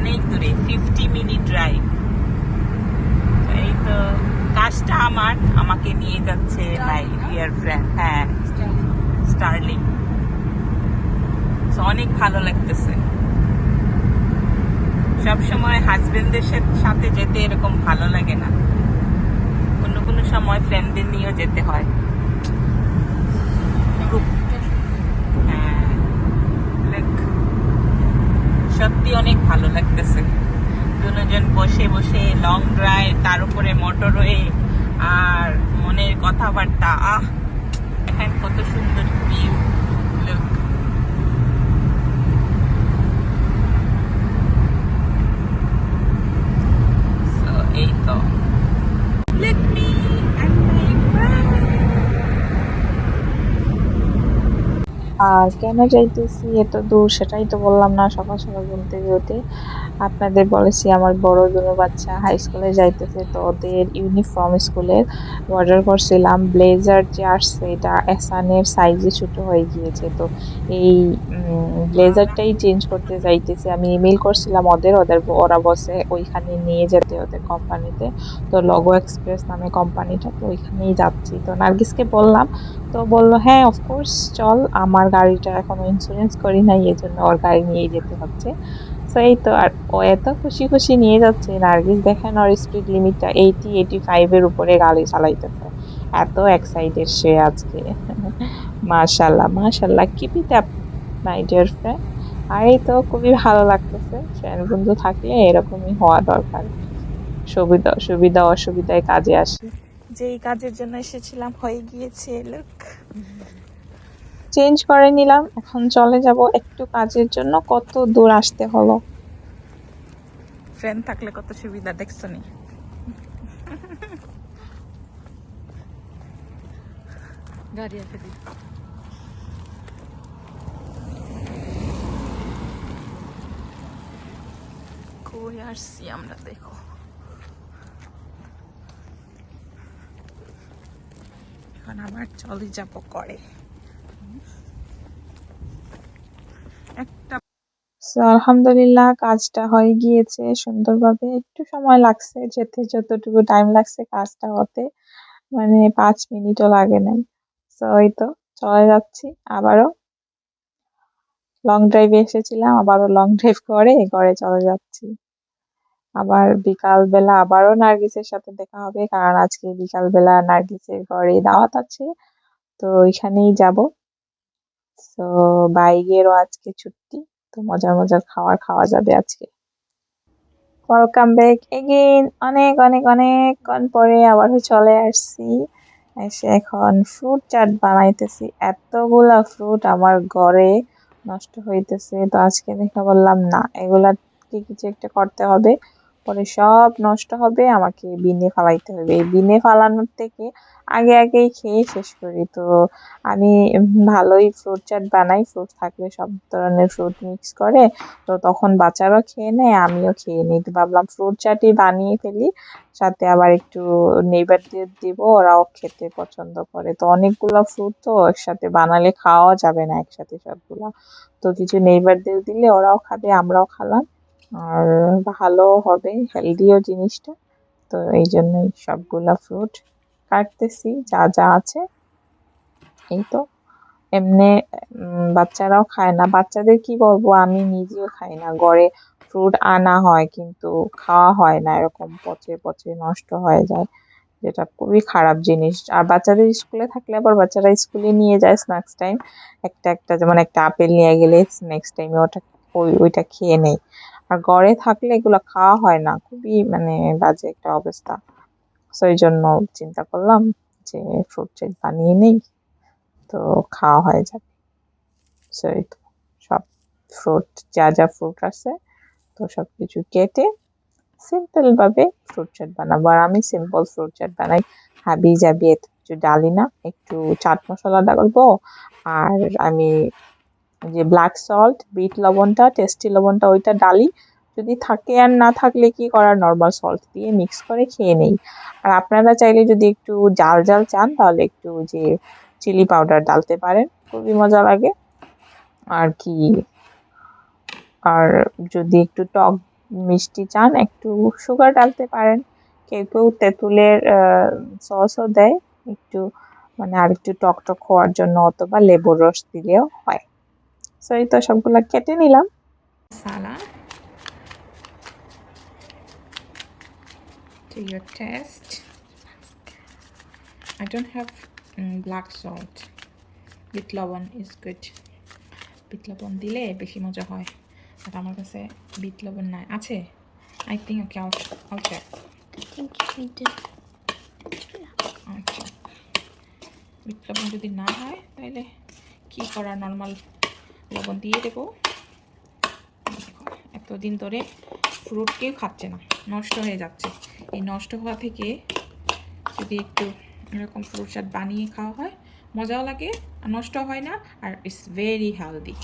অনেক দূরে fifty minute drive এই তো কাজটা আমার আমাকে নিয়ে যাচ্ছে মাই ডিয়ার ফ্রেন্ড হ্যাঁ স্টার্লিং অনেক ভালো লাগতেছে। সবসময় হাজবেন্ডদের সাথে যেতে এরকম ভালো লাগে না। কোনো কোনো সময় ফ্রেন্ডদের নিয়েও যেতে হয় হ্যাঁ। সত্যি অনেক ভালো লাগতেছে। দুজন বসে বসে লং ড্রাইভ তার উপরে মোটরওয়ে আর মনের কথাবার্তা। আহ এখানে কত সুন্দর। আর কেন যাইতেছি? এত দূর, সেটাই তো বললাম না সকাল সকাল ঘুম থেকে উঠে। আপনাদের বলেছি আমার বড় দুটো বাচ্চা হাই স্কুলে যাইতেছে, তো ওদের ইউনিফর্ম স্কুলের অর্ডার করছিলাম। ব্লেজার যে আসছে এটা এসানের সাইজে ছোট হয়ে গিয়েছে, তো এই ব্লেজারটাই চেঞ্জ করতে যাইতেছি। আমি ইমেল করছিলাম ওদের ওদের ওরা বসে ওইখানে নিয়ে যেতে ওদের কোম্পানিতে তো লগো এক্সপ্রেস নামে কোম্পানিটা তো ওইখানেই যাচ্ছি। তো নার্গিসকে বললাম, তো বলল হ্যাঁ অফকোর্স চল, আমার গাড়িটা এখনও ইন্স্যুরেন্স করি নাই এই জন্য ওর গাড়ি নিয়ে যেতে হচ্ছে। তো এই তো আর ও এত খুশি খুশি নিয়ে যাচ্ছে নার্গিস দেখেন ওর স্পিড লিমিটটা এইটি এইটি ফাইভের উপরে গাড়ি চালাইতেছে। এত এক্সাইটেড সে আজকে। মাশাল্লাহ মাশাল্লাহ keep it up my dear friend আর এই তো খুবই ভালো লাগতেছে। ফ্রেন্ড বন্ধু থাকলে এরকমই হওয়া দরকার। সুবিধা সুবিধা অসুবিধায় কাজে আসে। যেই কাজের জন্য এসেছিলাম হয়ে গিয়েছে লুক চেঞ্জ করে নিলাম। এখন চলে যাব একটু কাজের জন্য। কত দূর আসতে হলো? ফ্রেন্ড থাকলে কত সুবিধা দেখছ নি? গাড়ি আছে কই আসছি আমরা দেখো। এখন আবার চলে যাব করে একটা আলহামদুলিল্লাহ, কাজটা হয়ে গিয়েছে সুন্দরভাবে। একটু সময় লাগছে, যেতে যতটুকু টাইম লাগছে কাজটা হতে। মানে পাঁচ মিনিটও লাগে নাই। তো এই তো, চলে যাচ্ছি। আবারও লং ড্রাইভে এসেছিলাম, আবারও লং ড্রাইভ করে ঘরে চলে যাচ্ছি। আবার বিকাল বেলা আবারও নার্গিসের সাথে দেখা হবে, কারণ আজকে বিকাল বেলা নার্গিসের ঘরে দাওয়াত আছে। তো, ওইখানেই যাব। তো বাইকেরও আজকে ছুটি, তো মজার মজার খাবার খাওয়া যাবে আজকে। ওয়েলকাম ব্যাক এগেইন অনেক অনেক অনেকক্ষণ পরে আবার চলে আসছি। এসে এখন ফ্রুট চাট বানাইতেছি। এতগুলা ফ্রুট আমার ঘরে নষ্ট হইতেছে, তো আজকে দেখা বললাম না। এগুলা কি কিছু একটা করতে হবে। পরে সব নষ্ট হবে, আমাকে বিনে ফালাইতে হবে। এই বিনে ফালানোর থেকে আগে আগেই খেয়ে শেষ করি। তো আমি ভালোই ফ্রুট চাট বানাই ফ্রুট থাকলে সব ধরনের ফ্রুট মিক্স করে, তো তখন বাচ্চারাও খেয়ে নেয়, আমিও খেয়ে নিই। তো ভাবলাম ফ্রুট চাটই বানিয়ে ফেলি, সাথে আবার একটু নেইবারদের দিব, ওরাও খেতে পছন্দ করে। তো অনেকগুলো ফ্রুট তো একসাথে বানালে খাওয়া যাবে না একসাথে সবগুলা। তো কিছু নেইবারদের দিলে ওরাও খাবে, আমরাও খালাম। আর ভালো হবে হেলদিও জিনিসটা। তো এই জন্যই সবগুলা ফ্রুট কাটতেছি, যা যা আছে। এই তো। এমনি বাচ্চারাও খায় না। বাচ্চাদের কি বলব, আমি নিজেও খাই না। ঘরে ফ্রুট আনা হয়, কিন্তু খাওয়া হয় না। এরকম পচে পচে নষ্ট হয়ে যায়। যেটা খুবই খারাপ জিনিস। আর বাচ্চাদের স্কুলে থাকলে আবার বাচ্চারা স্কুলে নিয়ে যায় স্ন্যাক্স টাইম একটা একটা, যেমন একটা আপেল নিয়ে গেলে নেক্সট টাইমে ওটা, ওই, ওইটা খেয়ে নেই আর ঘরে থাকলে এগুলো খাওয়া হয় না। খুবই মানে বাজে একটা অবস্থা। তো এই জন্য চিন্তা করলাম যে ফ্রুট চেক বানিয়ে নেই, তো খাওয়া হয়ে যাবে সো এই তো সব ফ্রুট যা যা ফ্রুট আছে, তো সব কিছু কেটে সিম্পল ভাবে ফ্রুট চাট বানাবো। আর আমি সিম্পল ফ্রুট চাট বানাই। হাবি জাবি এত কিছু ডালি না, একটু চাট মশলা ডালবো, আর আমি যে ব্ল্যাক সল্ট বিট লবণটা টেস্টি লবণটা, ওইটা ডালি। যদি থাকে আর না থাকলে কি করার? নর্মাল সল্ট দিয়ে মিক্স করে খেয়ে নেই। আর আপনারা চাইলে যদি একটু জাল জাল চান, তাহলে একটু যে চিলি পাউডার ডালতে পারেন। খুবই মজা লাগে। আর কি? আর যদি একটু টক মিষ্টি চান, একটু সুগার ডালতে পারেন। কেউ কেউ তেঁতুলের সসও দেয়। একটু মানে আর একটু টক টক হওয়ার জন্য অথবা লেবুর রস দিলেও হয়। সো এই তো সবগুলা কেটে নিলাম। Masala to your taste. I don't have mm, black salt. বিট লবণ is good. বিট লবণ দিলে বেশি মজা হয়। আর আমার কাছে বিট লবণ নাই। আছে? I think okay out out check আচ্ছা। বিট লবণ যদি না হয় তাহলে কি করা নর্মাল লবণ দিয়ে দেবো। এতদিন ধরে ফ্রুট কেউ খাচ্ছে না, নষ্ট হয়ে যাচ্ছে। এই নষ্ট হওয়া থেকে যদি একটু এরকম ফ্রুট চাট বানিয়ে খাওয়া হয়, মজাও লাগে নষ্ট হয় না, আর ইটস ভেরি হেলদি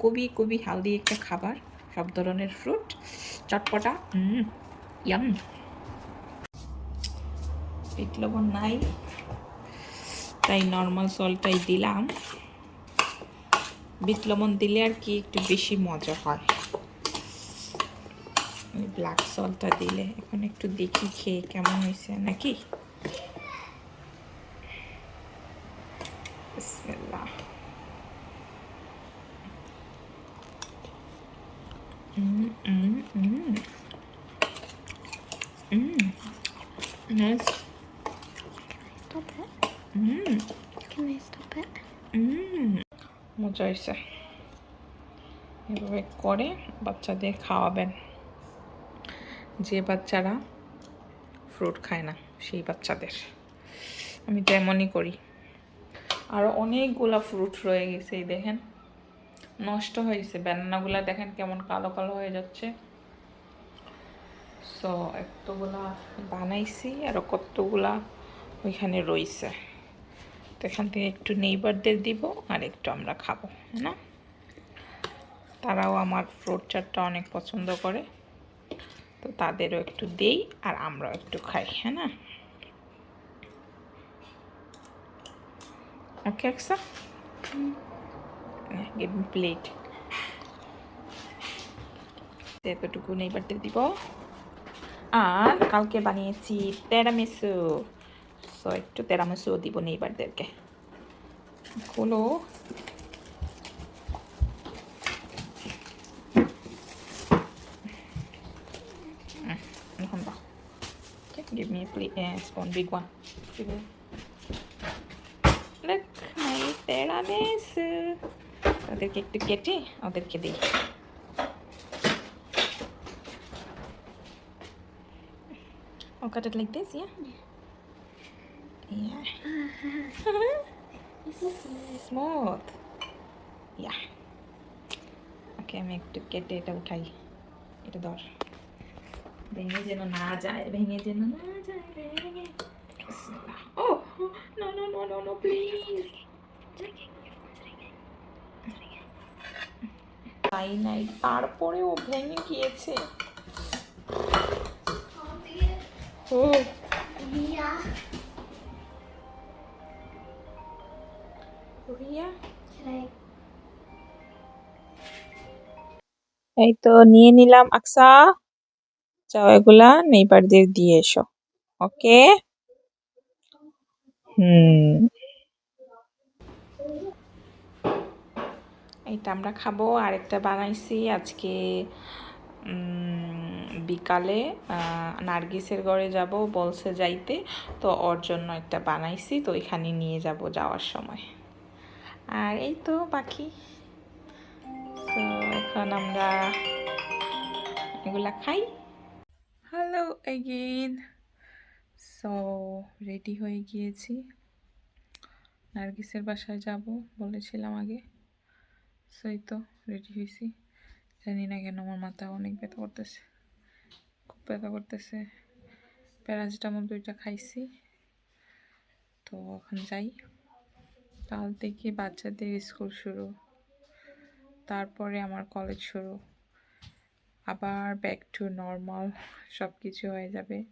খুবই খুবই হেলদি একটা খাবার, সব ধরনের ফ্রুট চটপটা ইয়াম বিট লবণ নাই, তাই নর্মাল সলটাই দিলাম। বিট লবণ দিলে আর কি একটু বেশি মজা হয় ব্ল্যাক সলটা দিলে এখন একটু দেখি খেয়ে কেমন হয়েছে নাকি বিসমিল্লাহ. Nice. Stop it. Mm. Can I stop it? Mm. মজা হয়েছে এভাবে করে বাচ্চাদের খাওয়াবেন। যে বাচ্চারা ফ্রুট খায় না, সেই বাচ্চাদের। আমি তেমনই করি। আরও অনেকগুলা ফ্রুট রয়ে গেছে, এই দেখেন। নষ্ট হয়েছে। ব্যানানাগুলা দেখেন কেমন কালো কালো হয়ে যাচ্ছে। সো এতগুলা বানাইছি আরও কতগুলা ওইখানে রইছে তো এখান থেকে একটু নেইবারদের দিব আর একটু আমরা খাব হ্যাঁ না? তারাও আমার ফ্রুট চাটটা অনেক পছন্দ করে, তো তাদেরও একটু দেই আর আমরাও একটু খাই হ্যাঁ না? ওকে একসা গিভ প্লেট এতটুকু নেইবারদের দিব। আর কালকে বানিয়েছি তেরামিসু সো একটু তেরামিসুও দিব নেইবারদেরকে হলো এখন দাও Okay, give me a plate, uh, spoon, big one. Big one. Look, my tiramisu. ওদেরকে একটু কেটে ওদেরকে দিই I'll cut it like this, yeah? Yeah. Smooth. Yeah. ওকে আমি একটু কেটে এটা উঠাই। এটা ধর। ভেঙে যেন না যায় ভেঙে যেন না যায় ও no no no no no please তাই নাই তারপরেও ভেঙে গিয়েছে। ও এই তো নিয়ে নিলাম আকসা। যাও এগুলা নেইবারদের দিয়ে এসো। ওকে হুম। এইটা আমরা খাব আরেকটা বানাইছি আজকে উম, বিকালে আহ, নার্গিসের ঘরে যাব বলছে যাইতে তো ওর জন্য একটা বানাইছি তো এখানে নিয়ে যাব যাওয়ার সময়। আর এই তো পাখি। তো এখন আমরা এগুলা খাই। হ্যালো এগেইন সো রেডি হয়ে গিয়েছি। নার্গিসের বাসায় যাব বলেছিলাম আগে। সেই তো রেডি হয়েছি। জানি না কেন আমার মাথা অনেক ব্যথা করতেছে। খুব ব্যথা করতেছে। প্যারাসিটামল দুইটা খাইছি। তো এখন যাই। কাল থেকে বাচ্চাদের স্কুল শুরু। তারপরে আমার কলেজ শুরু। আবার ব্যাক টু নর্মাল সব কিছু হয়ে যাবে।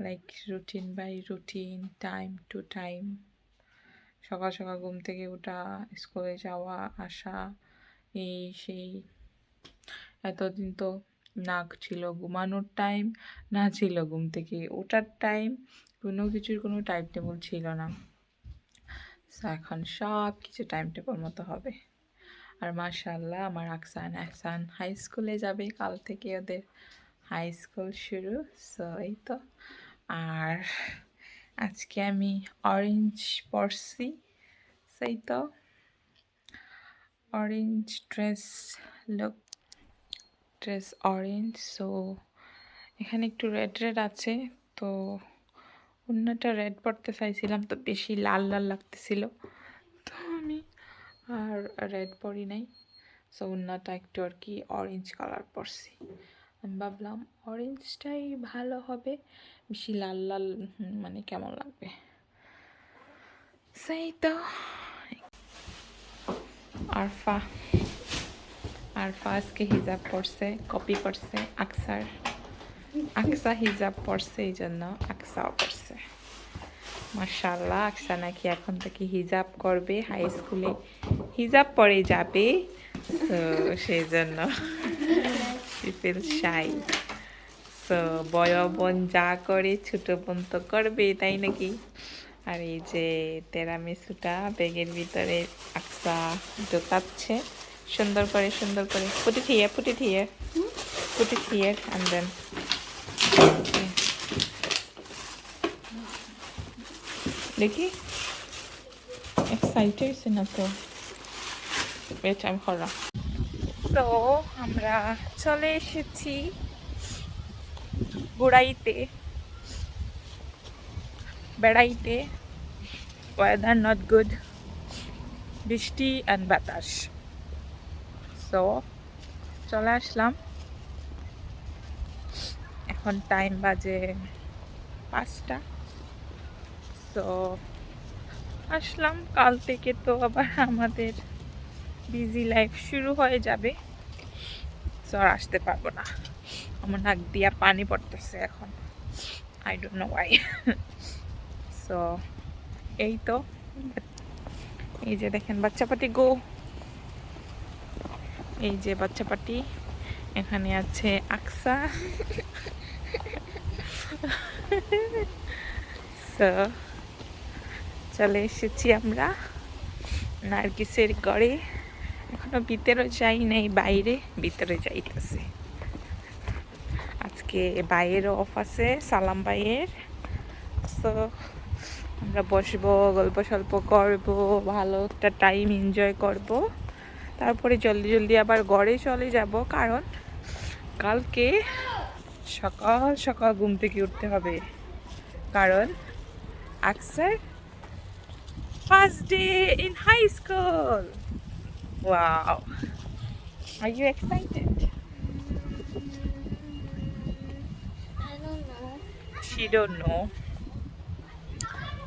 Like routine by routine time to time সকাল সকাল ঘুম থেকে ওঠা স্কুলে যাওয়া, আসা, এই সেই। এতদিন তো না ছিল ঘুমানোর টাইম না ছিল ঘুম থেকে ওঠার টাইম কোনো কিছুর কোনো টাইম টেবল ছিল না। So, এখন সব কিছু টাইম টেবল মতো হবে। আর মাশাল্লাহ আমার আকসান আহসান হাই স্কুলে যাবে কাল থেকে ওদের হাই স্কুল শুরু। সো এই তো। আর আজকে আমি অরেঞ্জ পরছি। সেই তো। Orange dress look dress orange so এখানে একটু রেড রেড আছে। তো অন্যটা রেড পরতে চাইছিলাম, তো বেশি লাল লাল লাগতেছিল। তো আমি আর রেড পরি নাই। সো অন্যটা একটু আর কি অরেঞ্জ কালার পরছি। আমি ভাবলাম অরেঞ্জটাই ভালো হবে, বেশি লাল লাল মানে কেমন লাগবে? সেই তো। আরফা আরফা আজকে হিজাব পরছে কপি করছে আকসার। আকসা হিজাব পরছে এই জন্য আকসাও পরছে। মার্শাল্লাহ আকসা নাকি এখন থেকে হিজাব করবে হাই স্কুলে হিজাব পরে যাবে। তো সেই জন্য ফিল শাই। তো বড় বোন যা করে, ছোট বোন তো করবে, তাই নাকি? আর এই যে তেরামিসুটা ব্যাগের ভিতরে আকসা ঢোকাচ্ছে সুন্দর করে সুন্দর করে। পুটি থিয়ে পুটি থিয়ে। পুটি থিয়ে then দেখি এক্সাইটেড না তো আমি করা তো আমরা চলে এসেছি গুড়াইতে বেড়াইতে ওয়েদার নট গুড বৃষ্টি অ্যান্ড বাতাস। সো চলে আসলাম। এখন টাইম বাজে পাঁচটা। সো আসলাম। কাল থেকে তো আবার আমাদের বিজি লাইফ শুরু হয়ে যাবে। সো আসতে পারব না। আমার নাক দিয়া পানি পড়তেছে এখন। I don't know why so এই তো। এই যে দেখেন বাচ্চা পাটি গো। এই যে বাচ্চা পাটি এখানে আছে আকসা। সো চলে এসেছি আমরা নার্গিসের গড়ে এখনও ভিতরে যাই নাই, বাইরে ভিতরে যাইতেছে। আজকে বাইয়ের অফ আছে, সালাম বাইয়ের সো আমরা বসবো, গল্প সল্প করব, ভালো একটা টাইম এনজয় করব। তারপরে জলদি জলদি আবার গড়ে চলে যাব, কারণ কালকে সকাল সকাল ঘুম থেকে উঠতে হবে। কারণ আকসার first day in high school wow are you excited I don't know. She don't know.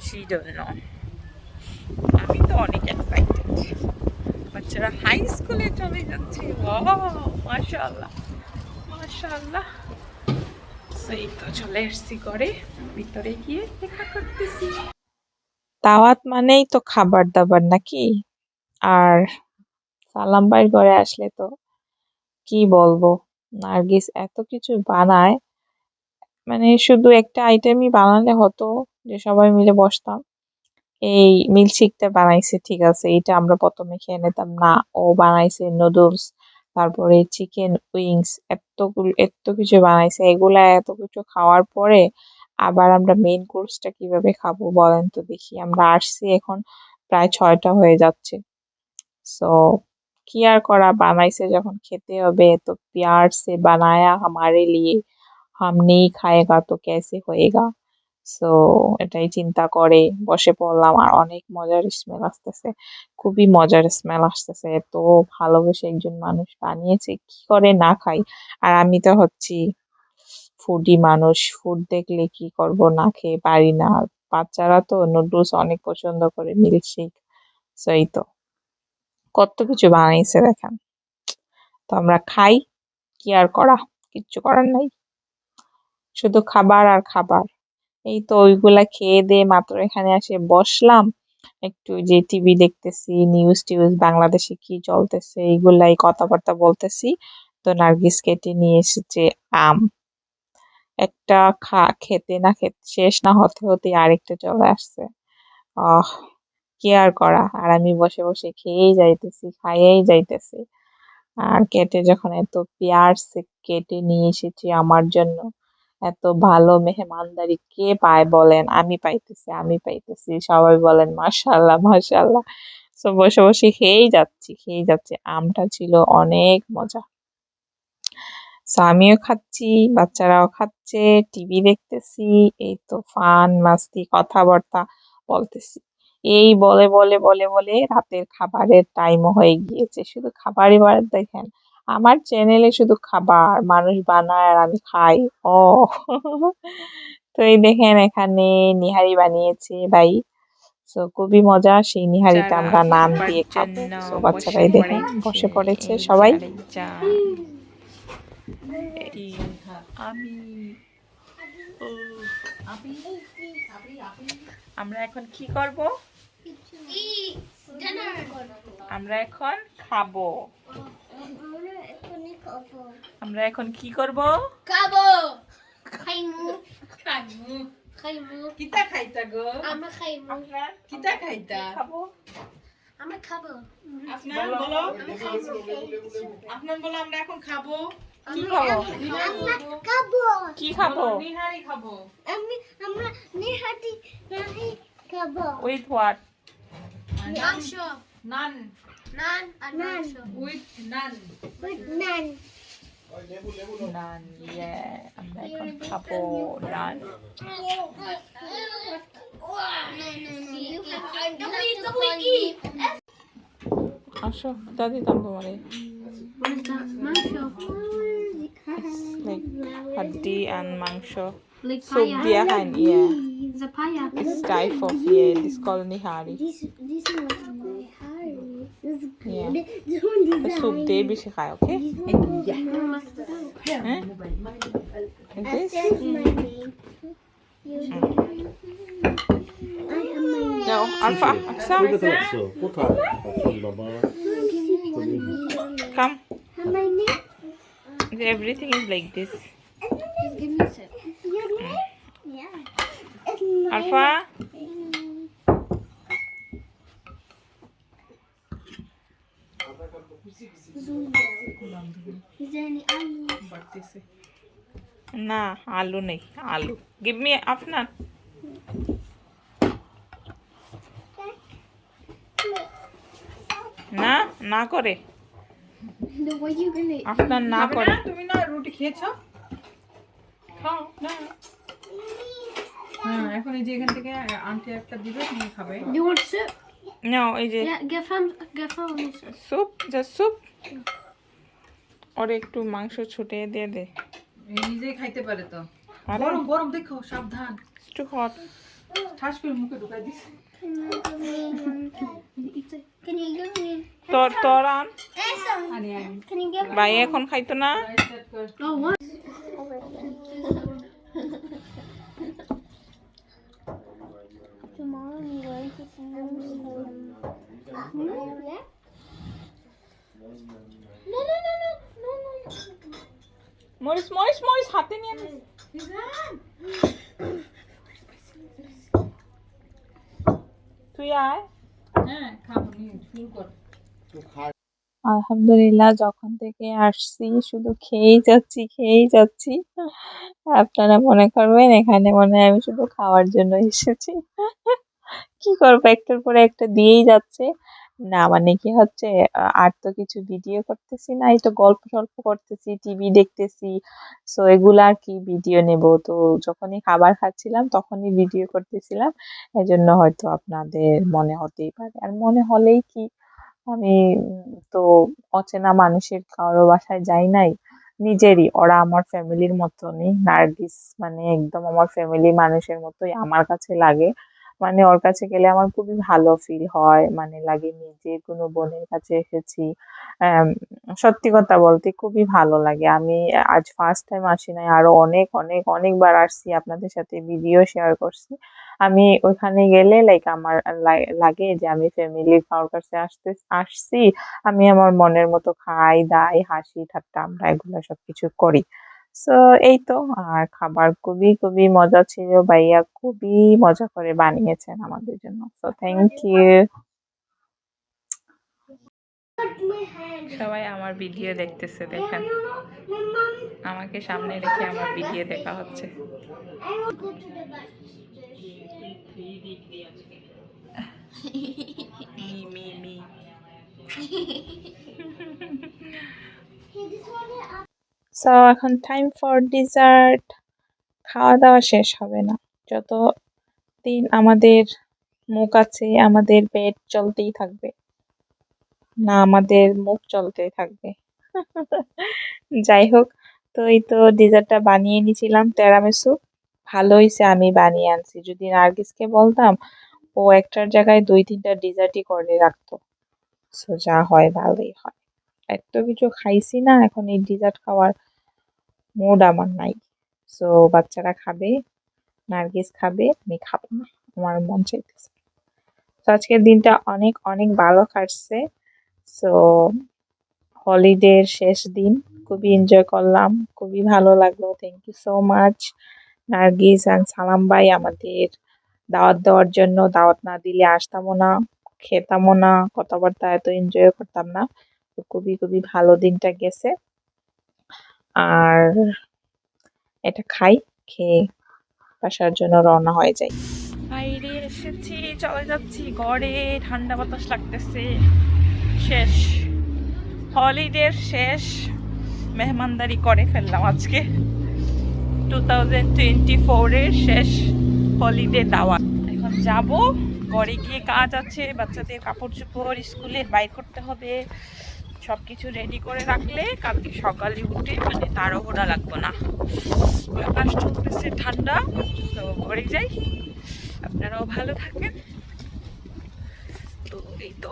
She don't know. আমি তো অনেক এক্সাইটেড বাচ্চারা হাই স্কুলে চলে যাচ্ছে। মাশাল্লাহ মাশাল্লাহ দাওয়াত মানেই তো খাবার দাবার নাকি? আর সালাম ভাইয়ের ঘরে আসলে তো কি বলব? নার্গিস এত কিছু বানায় মানে শুধু একটা আইটেমই বানালে হতো যে সবাই মিলে বসতাম। এই মিল্কশেকটা বানাইছে, ঠিক আছে এটা আমরা প্রথমে খেয়ে নিতাম। না, ও বানাইছে নুডলস তারপরে চিকেন উইংস এতগুলো এত কিছু বানাইছে এগুলা এত কিছু খাওয়ার পরে আবার আমরা মেইন কোর্সটা কিভাবে খাবো বলেন তো দেখি আমরা আসছি এখন প্রায় ছয়টা হয়ে যাচ্ছে সো কি আর করা বানাইছে যখন খেতে হবে তো प्यार से बनाया हमारे लिए हम नहीं खाएगा तो कैसे होएगा সো এটাই চিন্তা করে। বসে পড়লাম আর অনেক মজার স্মেল আসতেছে। খুবই মজার স্মেল আসতেছে। এত ভালোবেসে একজন মানুষ বানিয়েছে, কি করে না খাই? আর আমি তো হচ্ছি ফুডি মানুষ। ফুড দেখলে কি করব না খেয়ে পারি না। বাচ্চারা তো নুডলস অনেক পছন্দ করে মিল্কশেক সো এই তো। কত কিছু বানাইছে দেখেন। তো আমরা খাই। কি আর করা? কিচ্ছু করার নাই। শুধু খাবার আর খাবার। এই তো ওইগুলা খেয়ে দিয়ে মাত্র এখানে এসে বসলাম। একটু যে টিভি দেখতেছি নিউজ টিউজ, বাংলাদেশে কি চলতেছে, এইগুলাই কথাবার্তা বলতেছি। তো নার্গিস কেটে নিয়ে এসেছে আম। একটা খা, খেতে না খেতে, শেষ না হতে হতে আরেকটা চলে আসছে। আহ, কি আর করা? আর আমি বসে বসে খেয়েই যাইতেছি, খাইয়েই যাইতেছি। আর কেটে যখন এত পেয়ার কেটে নিয়ে এসেছি আমার জন্য। এত ভালো মেহমানদারি কে পায় বলেন? আমি পাইতেছি আমি পাইতেছি। সবাই বলেন মাশাআল্লাহ মাশাআল্লাহ তো বসে বসে খেয়েই যাচ্ছি খেয়েই যাচ্ছি। আমটা ছিল অনেক মজা। সো আমিও খাচ্ছি, বাচ্চারাও খাচ্ছে, টিভি দেখতেছি, এই তো ফান, মাস্তি, কথাবার্তা বলতেছি। এই বলে বলে বলে বলে রাতের খাবারের টাইমও হয়ে গিয়েছে। শুধু খাবারই বার দেখেন আমার চ্যানেলে শুধু খাবার মানুষ বানায় আর আমি খাই। ও। তো এই দেখেন এখানে নিহারি বানিয়েছে ভাই। সো খুবই মজা সেই নিহারিটা আমরা নান দিয়ে খাব। সো বাচ্চারাই দেখেন বসে পড়েছে সবাই। আমি আমরা এখন কি করব? আমরা এখন খাব। আমরা এখন কি করব? খাব। খাইমু। খাইমু। খাইমু। কিতা খাইতা গো? আমরা খাইমু। কিতা খাইতা? খাব। আমরা খাব। আপনার বলো। আপনার বলো আমরা এখন খাব। কি খাব? খাব। কি খাব? নিহারি খাব। আমি আমরা নিহাটি নাহি খাব। উইথ হোয়াট মাংস। নান। নান আর মাংস। With none. With none. নান ইয়ে আমরা এখন খাব নান আসো দা দিতাম তোমারে হাড্ডি অ্যান্ড মাংস soup দিয়া খান ইয়ে. It's type of yeah, this called nihari. This this one. This Yeah. this one is The soup দিয়ে বেশি খায়, okay? হ্যাঁ? Like this? That's my name. You I am my name. No, Alpha, Aksa, Dove adesso? Potrà facendo ma come. Have my name? Everything is like this. Just give me a sip. Your name? Yeah. It's my Alpha, না আলু নেই আলু give me Afnan না না করে আফনান না করে তুমি না রুটি খেয়েছো খাও না হ্যাঁ এখন এই যে এখান থেকে আন্টি একটা দিবে তুমি খাবে You না এই যে Yeah, give him give him a soup. Soup just soup ওর একটু মাংস ছুটে দিয়ে দে। এই খাইতে পারে তো। গরম গরম দেখো সাবধান। একটু হট ঠাস করে মুখে ঢুকাই দিস Can you give me? তোর তোর আন। আনি আনি। Can you give? ভাই এখন খাইতো না। I'm going to sing Yeah. No, no, no, no, no, no. মরিস মরিস মরিস হাতে নিয়ে। তুই আয় হ্যাঁ খাব শুরু কর আলহামদুলিল্লাহ যখন থেকে আসছি শুধু খেয়েই যাচ্ছি খেয়েই যাচ্ছি আপনারা মনে করবেন এখানে মনে হয় আমি শুধু খাওয়ার জন্য এসেছি কি করব? একটার পরে একটা দিয়েই যাচ্ছে। না মানে কি হচ্ছে আর তো কিছু ভিডিও করতেছি না, এই তো গল্প সল্প করতেছি টিভি দেখতেছি। সো এগুলা আর কি ভিডিও নেব? তো যখনই খাবার খাচ্ছিলাম, তখনই ভিডিও করতেছিলাম। এজন্য হয়তো আপনাদের মনে হতেই পারে। আর মনে হলেই কি, আমি তো অচেনা মানুষের কারও বাসায় যাই নাই। নিজেরই, ওরা আমার ফ্যামিলির মতনই। নার্গিস মানে একদম আমার ফ্যামিলি মানুষের মতোই আমার কাছে লাগে। মানে ওর কাছে গেলে আমার খুবই ভালো ফিল হয়। মানে লাগে নিজের কোনো বোনের কাছে এসেছি। সত্যি কথা বলতে খুবই ভালো লাগে। আমি আজ ফার্স্ট টাইম আসি নাই, আরও অনেক অনেক, অনেকবার আসছি আপনাদের সাথে ভিডিও শেয়ার করছি। আমি ওইখানে গেলে লাইক আমার লাগে যে আমি ফ্যামিলির কারোর কাছে আসতে, আসছি। আমি আমার মনের মতো খাই, দাই, হাসি, ঠাট্টা, আমরা এগুলো সবকিছু করি। সো এই তো আর খাবার খুবই খুবই মজা ছিল ভাইয়া খুবই মজা করে বানিয়েছেন আমাদের জন্য সো থ্যাংক ইউ. সবাই আমার ভিডিও দেখতেছে দেখেন. আমাকে সামনে রেখে আমার ভিডিও দেখা হচ্ছে. মি মি মি সো এখন টাইম ফর ডিজার্ট খাওয়া দাওয়া শেষ হবে না। যত দিন আমাদের মুখ আছে, আমাদের পেট চলতেই থাকবে। না, আমাদের মুখ চলতেই থাকবে। যাই হোক, তো এই তো ডিজার্টটা বানিয়ে নিয়েছিলাম তেরামেসু ভালো হয়েছে আমি বানিয়ে আনছি। যদি নার্গিসকে বলতাম, ও একটার জায়গায় দুই, তিনটা ডিজার্টই করে রাখতো। সো যা হয় ভালোই হয়। এত কিছু খাইছি না, এখন এই ডিজার্ট খাওয়ার মুড আমার নাই। সো বাচ্চারা খাবে, নার্গিস খাবে, আমি খাব না, আমার মন চাইতেছে তো আজকের দিনটা অনেক অনেক ভালো কাটছে। সো হলিডের শেষ দিন, খুবই এনজয় করলাম, খুবই ভালো লাগল thank you so much Nargis and Salam ভাই আমাদের দাওয়াত দেওয়ার জন্য, দাওয়াত না দিলে আসতামও না, খেতামও না, কথাবার্তা এত এনজয় করতাম না। তো খুবই খুবই ভালো দিনটা গেছে। আর এটা খাই, খেয়ে বাসার জন্য রওনা হয়ে যাই। বাইরে এসেছি, চলে যাচ্ছি ঘরে, ঠান্ডা বাতাস লাগতেছে। শেষ। হলিডের শেষ। মেহমানদারি করে ফেললাম আজকে। টু থাউজেন্ড টোয়েন্টি ফোরের শেষ হলিডে দাওয়া এখন যাব, ঘরে গিয়ে কাজ আছে, বাচ্চাদের কাপড় চোপড় স্কুলের বাইর করতে হবে। সব কিছু রেডি করে রাখলে কালকে সকালে উঠে মানে তাড়াহুড়া লাগবো না। আকাশ চলতেছে ঠান্ডা তো ঘরে যাই। আপনারাও ভালো থাকবেন তো এই তো।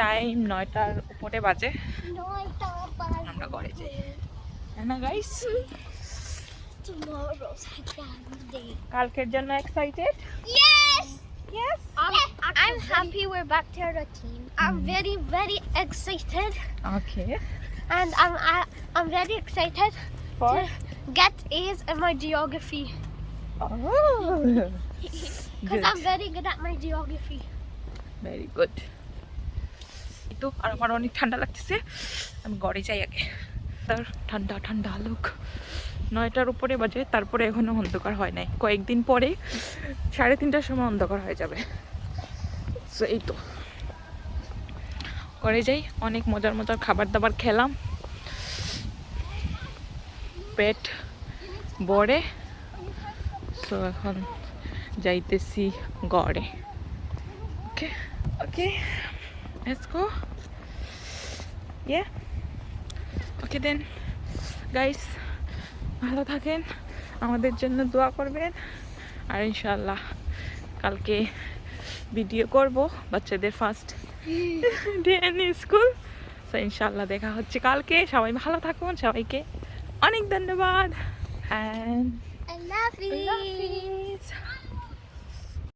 টাইম নয়টার উপরে বাজে। আমরা ঘরে যাই। হ্যাঁ না গাইস. কালকের জন্য excited Yes! Yes! I'm, I'm happy we're back to our team. I'm very, very excited. Okay And I'm, I, I'm very excited for to get A's in my geography. Because I'm very good at my geography. Very good তো আর আমার অনেক ঠান্ডা লাগতেছে আমি ঘরে যাই আগে তার ঠান্ডা ঠান্ডা লোক নয়টার উপরে বাজে তারপরে এখনও অন্ধকার হয় নাই। কয়েকদিন পরে সাড়ে তিনটার সময় অন্ধকার হয়ে যাবে। So, এই তো। করে যাই অনেক মজার মজার খাবার দাবার খেলাম। পেট বড়ে তো এখন যাইতেছি গড়ে। Okay okay let's go Yeah. Okay then guys ভালো থাকেন আমাদের জন্য দোয়া করবেন। আর ইনশাল্লাহ কালকে ভিডিও করব বাচ্চাদের first day in school so ইনশাল্লাহ দেখা হচ্ছে কালকে। সবাই ভালো থাকুন সবাইকে অনেক ধন্যবাদ। অ্যান্ড